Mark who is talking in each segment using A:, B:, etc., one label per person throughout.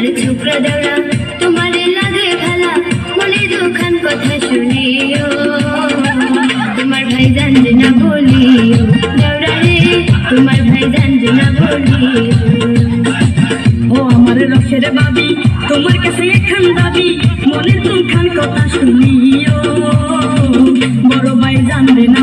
A: তোমার ছুপড়া দেওয়া তোমার লাগে ভালা মনে দুখান কথা শুনিও। তোমার ভাই জান যে না বলিও দেওড়া রে তোমার ভাই জান যে না বলিও।
B: ও আমার রসের বাবি, তোমার কাছে এখান দাবি মনে দুখান কথা শুনিও। বড় ভাই জানবে না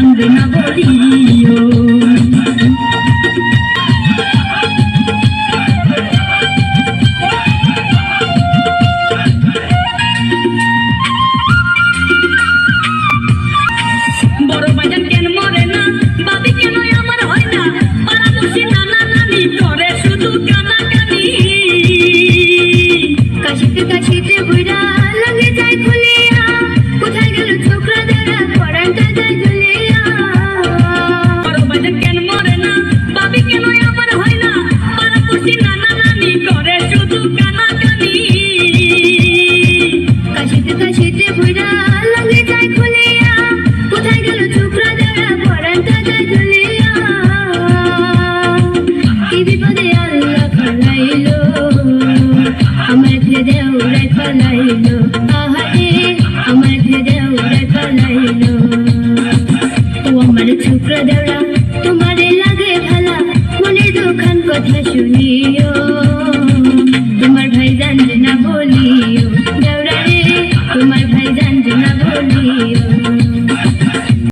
B: কথা শুনিও। তোমার ভাই জানলে না বলিও।